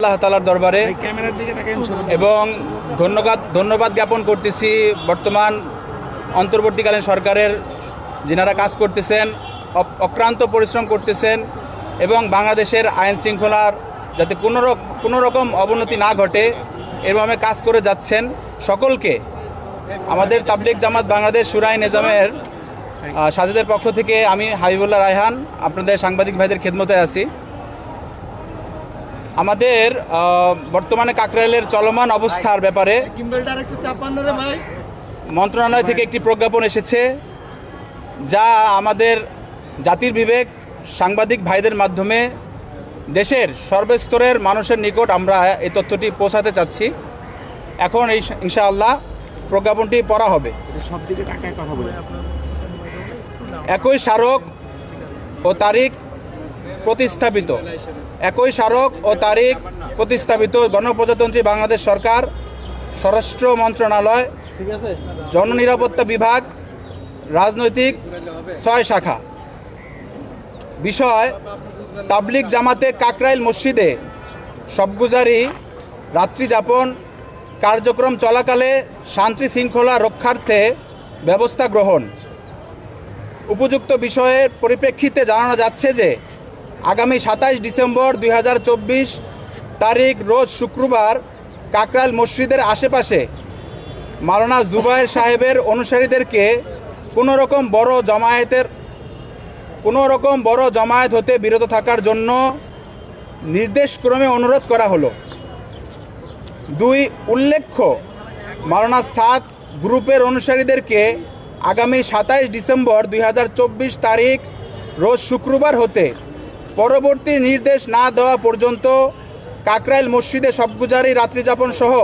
আল্লাহ তালার দরবারে ক্যামেরার দিকে তাকান এবং ধন্যবাদ ধন্যবাদ জ্ঞাপন করতেছি বর্তমান অন্তর্বর্তীকালীন সরকারের যিনারা কাজ করতেছেন অক্রান্ত পরিশ্রম করতেছেন এবং বাংলাদেশের আইন শৃঙ্খলার যাতে কোনো কোনো রকম অবনতি না ঘটে এরভাবে কাজ করে যাচ্ছেন সকলকে। আমাদের তাবলিক জামাত বাংলাদেশ সুরাই নিজামের আহ, সাথীদের পক্ষ থেকে আমি হাবিবুল্লাহ রায়হান আপনাদের সাংবাদিক ভাইদের খেদমতে আছি। আমাদের বর্তমানে কাকরাইলের চলমান অবস্থার ব্যাপারে মন্ত্রণালয় থেকে একটি প্রজ্ঞাপন এসেছে যা আমাদের জাতির বিবেক সাংবাদিক ভাইদের মাধ্যমে দেশের সর্বস্তরের মানুষের নিকট আমরা এই তথ্যটি পৌঁছাতে চাচ্ছি। এখন এই ইনশাআল্লাহ প্রজ্ঞাপনটি পড়া হবে। সব দিকে তাকায় কথা বলে। একই স্মারক ও তারিখ প্রতিস্থাপিত। একই স্মারক ও তারিখ প্রতিস্থাপিত গণপ্রজাতন্ত্রী বাংলাদেশ সরকার, স্বরাষ্ট্র মন্ত্রণালয় জননিরাপত্তা বিভাগ, রাজনৈতিক ছয় শাখা। বিষয় তাবলিক জামাতে কাকরাইল মসজিদে সবগুজারি রাত্রিযাপন কার্যক্রম চলাকালে শান্তি শৃঙ্খলা রক্ষার্থে ব্যবস্থা গ্রহণ। উপযুক্ত বিষয়ের পরিপ্রেক্ষিতে জানানো যাচ্ছে যে আগামী সাতাইশ ডিসেম্বর দুই হাজার চব্বিশ তারিখ, রোজ শুক্রবার কাকরাল মসজিদের আশেপাশে মাওলানা জুবায়ের সাহেবের অনুসারীদেরকে কোনো রকম বড় জমায়েতের, কোনো রকম বড় জমায়েত হতে বিরত থাকার জন্য নির্দেশক্রমে অনুরোধ করা হলো। দুই, উল্লেখ্য মাওলানা সাত গ্রুপের অনুসারীদেরকে আগামী সাতাইশ ডিসেম্বর দুই হাজার চব্বিশ তারিখ, রোজ শুক্রবার হতে পরবর্তী নির্দেশ না দেওয়া পর্যন্ত কাকরাইল মসজিদে সবগুজারি রাত্রিযাপন সহ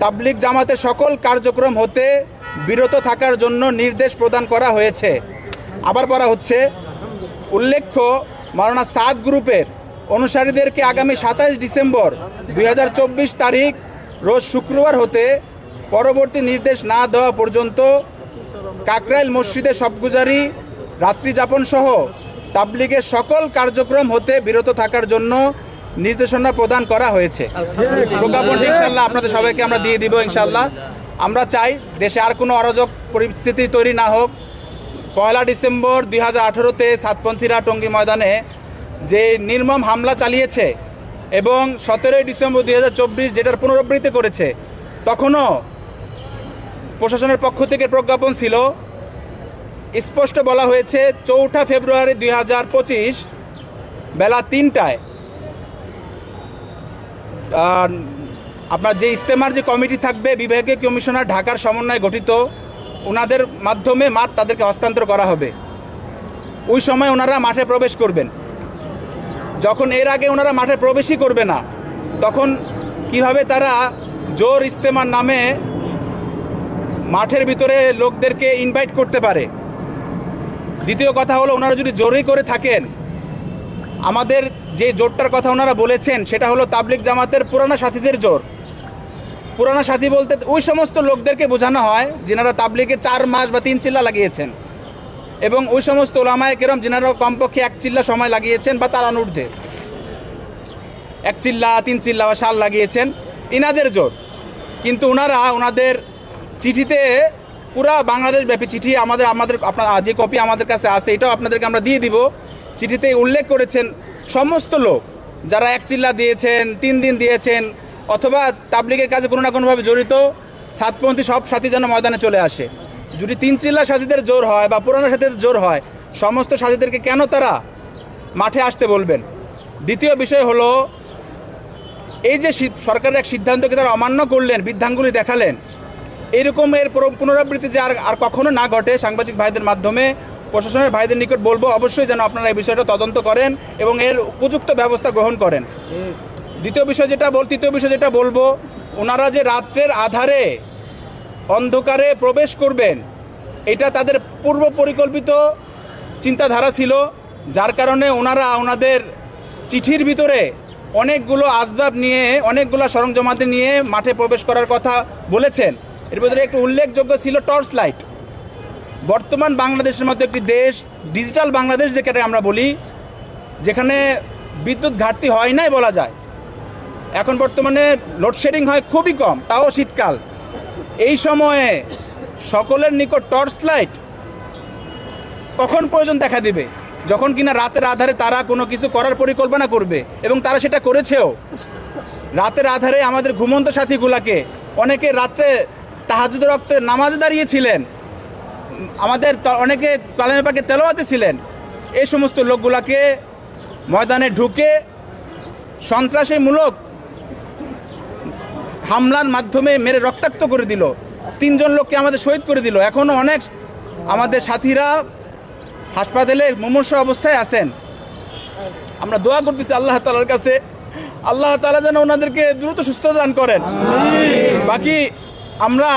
তাবলিক জামাতে সকল কার্যক্রম হতে বিরত থাকার জন্য নির্দেশ প্রদান করা হয়েছে। আবার পড়া হচ্ছে, উল্লেখ্য, মাওলানা সাত গ্রুপের অনুসারীদেরকে আগামী সাতাইশ ডিসেম্বর দু হাজার চব্বিশ তারিখ, রোজ শুক্রবার হতে পরবর্তী নির্দেশ না দেওয়া পর্যন্ত কাকরাইল মসজিদে সবগুজারি, রাত্রিযাপন সহ তাবলিগের সকল কার্যক্রম হতে বিরত থাকার জন্য নির্দেশনা প্রদান করা হয়েছে। প্রজ্ঞাপনটি ইনশাল্লাহ আপনাদের সবাইকে আমরা দিয়ে দিব ইনশাল্লাহ আমরা চাই দেশে আর কোনো অরাজক পরিস্থিতি তৈরি না হোক। পয়লা ডিসেম্বর দুই হাজার আঠেরোতে সাতপন্থীরা টঙ্গী ময়দানে যে নির্মম হামলা চালিয়েছে এবং সতেরোই ডিসেম্বর দুই হাজার চব্বিশ যেটার পুনরাবৃত্তি করেছে তখনও প্রশাসনের পক্ষ থেকে প্রজ্ঞাপন ছিল স্পষ্ট বলা হয়েছে, চৌঠা ফেব্রুয়ারি দুই হাজার পঁচিশ, বেলা তিনটায়। আপনার যে ইস্তেমার যে কমিটি থাকবে, বিভাগীয় কমিশনার ঢাকার সমন্বয়ে গঠিত ওনাদের মাধ্যমে মাঠ তাদেরকে হস্তান্তর করা হবে। ওই সময় ওনারা মাঠে প্রবেশ করবেন। যখন এর আগে ওনারা মাঠে প্রবেশই করবে না, তখন কীভাবে তারা জোর ইস্তেমার নামে মাঠের ভিতরে লোকদেরকে ইনভাইট করতে পারে? দ্বিতীয় কথা হলো ওনারা যদি জোরই করে থাকেন, আমাদের যে জোরটার কথা ওনারা বলেছেন সেটা হলো তাবলিক জামাতের পুরানা সাথীদের জোর। পুরানা সাথী বলতে ওই সমস্ত লোকদেরকে বোঝানো হয় যেনারা তাবলিগে চার মাস বা তিন চিল্লা লাগিয়েছেন এবং ওই সমস্ত ওলামায় কেরম যেনারা কমপক্ষে এক চিল্লা সময় লাগিয়েছেন বা তার অনুর্ধে এক চিল্লা, তিন চিল্লা বা সাল লাগিয়েছেন। ইনাদের জোর। কিন্তু ওনারা ওনাদের চিঠিতে পুরা বাংলাদেশ ব্যাপী চিঠি আমাদের আমাদের, আপনার যে কপি আমাদের কাছে আছে, এটাও আপনাদেরকে আমরা দিয়ে দিব। চিঠিতে উল্লেখ করেছেন সমস্ত লোক যারা এক চিল্লা দিয়েছেন, তিন দিন দিয়েছেন, অথবা তাবলিগের কাজে কোনো না কোনোভাবে জড়িত, সাতপন্থী সব সাথী যেন ময়দানে চলে আসে। যদি তিন চিল্লা সাথীদের জোর হয় বা পুরানো সাথীদের জোর হয়, সমস্ত সাথীদেরকে কেন তারা মাঠে আসতে বলবেন? দ্বিতীয় বিষয় হলো, এই যে সরকারের এক সিদ্ধান্তকে তারা অমান্য করলেন, বৃদ্ধাঙ্গুলি দেখালেন এরকমের পুনরাবৃত্তি যে আর আর কখনো না ঘটে সাংবাদিক ভাইদের মাধ্যমে, প্রশাসনের ভাইদের নিকট বলব অবশ্যই যেন আপনারা এই বিষয়টা তদন্ত করেন এবং এর উপযুক্ত ব্যবস্থা গ্রহণ করেন। দ্বিতীয় বিষয় যেটা বল তৃতীয় বিষয় যেটা বলব, ওনারা যে রাত্রের আধারে অন্ধকারে প্রবেশ করবেন, এটা তাদের পূর্ব পরিকল্পিত চিন্তাধারা ছিল, যার কারণে ওনারা ওনাদের চিঠির ভিতরে অনেকগুলো আসবাব নিয়ে, অনেকগুলো সরঞ্জামাতি নিয়ে মাঠে প্রবেশ করার কথা বলেছেন। এর ভিতরে একটু উল্লেখযোগ্য ছিল টর্চ লাইট। বর্তমান বাংলাদেশের মতো একটি দেশ, ডিজিটাল বাংলাদেশ যেটাকে আমরা বলি, যেখানে বিদ্যুৎ ঘাটতি হয় নাই বলা যায়। এখন বর্তমানে লোডশেডিং হয় খুবই কম, তাও শীতকাল। এই সময়ে সকলের নিকট টর্চ লাইট কখন প্রয়োজন দেখা দিবে? যখন কিনা রাতের আধারে তারা কোনো কিছু করার পরিকল্পনা করবে, এবং তারা সেটা করেছেও। রাতের আধারে আমাদের ঘুমন্ত সাথীগুলাকে, অনেকে রাত্রে তাহাজুদ রক্তে নামাজে দাঁড়িয়েছিলেন। আমাদের অনেকে কালামে পাকে তেলোয়াতে ছিলেন। এই সমস্ত লোকগুলাকে ময়দানে ঢুকে সন্ত্রাসীমূলক হামলার মাধ্যমে মেরে রক্তাক্ত করে দিল। তিনজন লোককে আমাদের শহীদ করে দিল। এখনও অনেক আমাদের সাথীরা হাসপাতালে মুমূর্ষ অবস্থায় আছেন। আমরা দোয়া করতেছি আল্লাহ তালার কাছে। আল্লাহ তালা যেন ওনাদেরকে দ্রুত সুস্থতা দান করেন। বাকি আমরা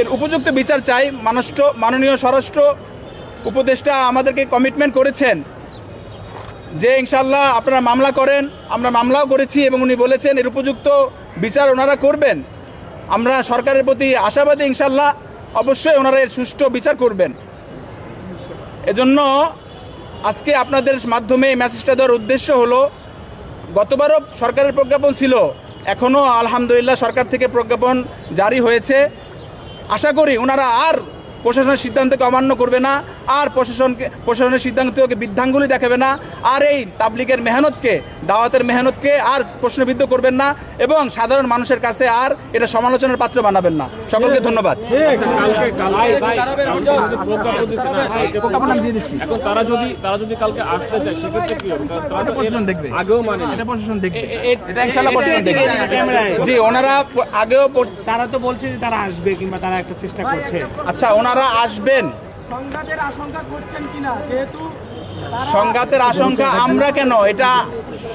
এর উপযুক্ত বিচার চাই। মানুষ্ট, মাননীয় স্বরাষ্ট্র উপদেষ্টা আমাদেরকে কমিটমেন্ট করেছেন যে ইনশাল্লাহ আপনারা মামলা করেন, আমরা মামলাও করেছি এবং উনি বলেছেন এর উপযুক্ত বিচার ওনারা করবেন। আমরা সরকারের প্রতি আশাবাদী ইনশাল্লাহ অবশ্যই ওনারা এর সুষ্ঠু বিচার করবেন। এজন্য আজকে আপনাদের মাধ্যমে মেসেজটা দেওয়ার উদ্দেশ্য হলো, গতবারও সরকারের প্রজ্ঞাপন ছিল এখনও আলহামদুলিল্লাহ সরকার থেকে প্রজ্ঞাপন জারি হয়েছে। আশা করি ওনারা আর প্রশাসনের সিদ্ধান্তকে অমান্য করবে না আর প্রশাসনকে প্রশাসনের সিদ্ধান্তকে বৃদ্ধাঙ্গুলি দেখাবে না আর এই তাবলিগের মেহনতকে দাওয়াতের মেহনতকে আর প্রশ্নবিদ্ধ করবেন না এবং সাধারণ মানুষের কাছে আর এটা সমালোচনার পাত্র বানাবেন না। সকলকে ধন্যবাদ। তারা যদি তারা যদি কালকে আসতে চায় সেক্ষেত্রে কি হবে? কারণ তারা তো আগেও মানে এটা প্রশাসন দেখবে। এ- এ- এটা ইনশাল্লাহ প্রশাসন দেখবে। ক্যামেরায়। জি ওনারা আগেও তারা তো বলছে যে তারা আসবে কিংবা তারা একটা চেষ্টা করছে। আচ্ছা ওনারা আসবেন? সংঘাতের আশঙ্কা করছেন কিনা? যেহেতু সংঘাতের আশঙ্কা আমরা কেন? এটা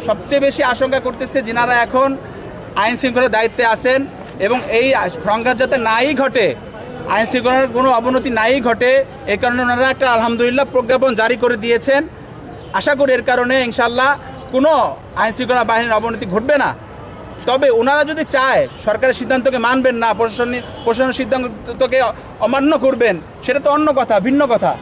সবচেয়ে বেশি আশঙ্কা করতেছে যিনারা এখন আইন শৃঙ্খলার দায়িত্বে আছেন এবং এই সংঘাত যাতে নাই ঘটে আইন শৃঙ্খলার কোনো অবনতি নাই ঘটে এই কারণে ওনারা একটা আলহামদুলিল্লাহ প্রজ্ঞাপন জারি করে দিয়েছেন। আশা করি এর কারণে ইনশাল্লাহ কোনো আইন শৃঙ্খলা বাহিনীর অবনতি ঘটবে না। তবে ওনারা যদি চায় সরকারের সিদ্ধান্তকে মানবেন না প্রশাসনিক প্রশাসনের সিদ্ধান্তকে অমান্য করবেন সেটা তো অন্য কথা ভিন্ন কথা।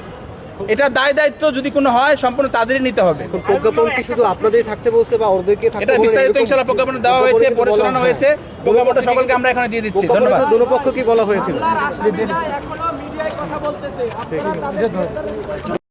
এটা দায় দায়িত্ব যদি কোনো হয় সম্পূর্ণ তাদেরই নিতে হবে। প্রজ্ঞাপন কি শুধু আপনাদের থাকতে বলছে বা ওদেরকে এটা বিস্তারিত এরকম প্রজ্ঞাপন দেওয়া হয়েছে প্রজ্ঞাপনে পরে শোনানো হয়েছে। প্রজ্ঞাপনটা সকলকে আমরা এখানে দিয়ে দিচ্ছি। ধন্যবাদ। বলা হয়েছিল?